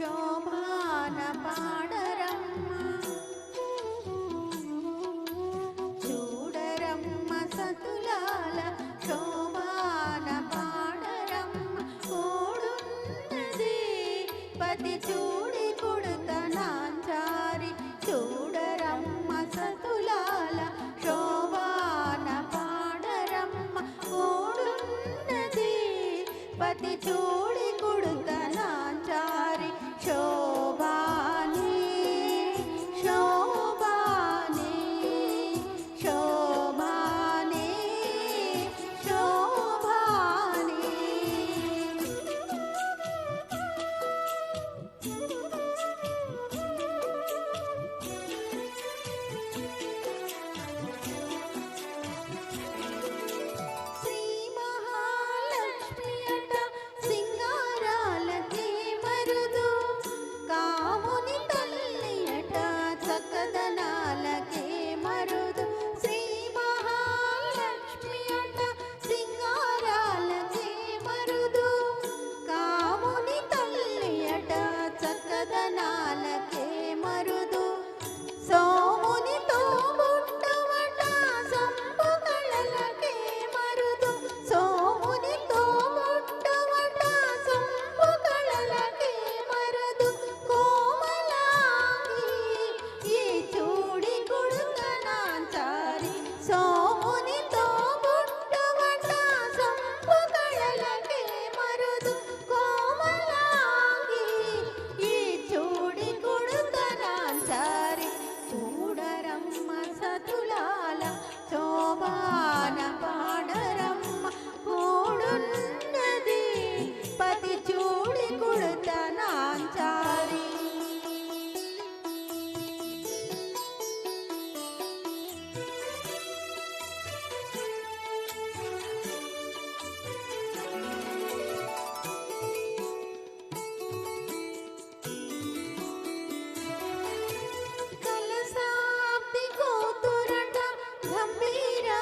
శోభాన పాడరమ్మ. చూడరమ్మ సతులాల శోభాన పాడరమ్మ. కోడున్నది పతి చూడి కొడుత నాంచారి. చూడరమ్మ సతులాల శోభాన పాడరమ్మ. కోడున్నది పతి చూడి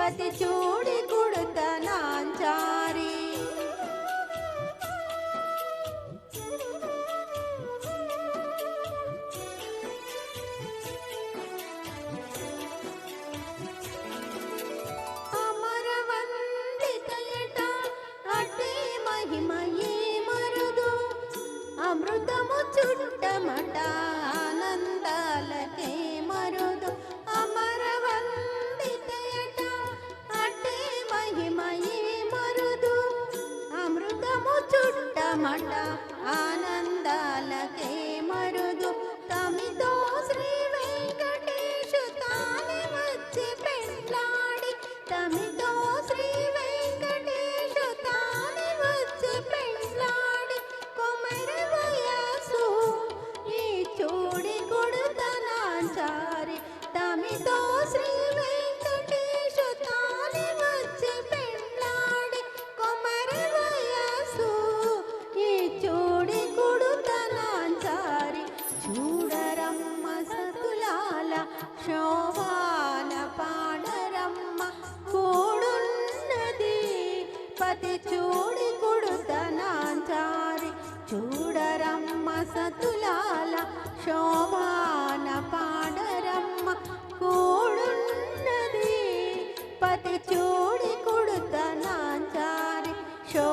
ಗಣಪತಿ ಚೂಡಿ ಕುಡುತ್ತ ನಾಂಚಾರಿ ಮಹಿಮಯೇ ಮರುದು ಅಮೃತಮು ಚುಟ್ಟ ಮಠ చూడరమ్మ సతులాల శోభాన పాడరమ్మ కోడున్నది. పతి చూడి కొడుత నాంచారి శో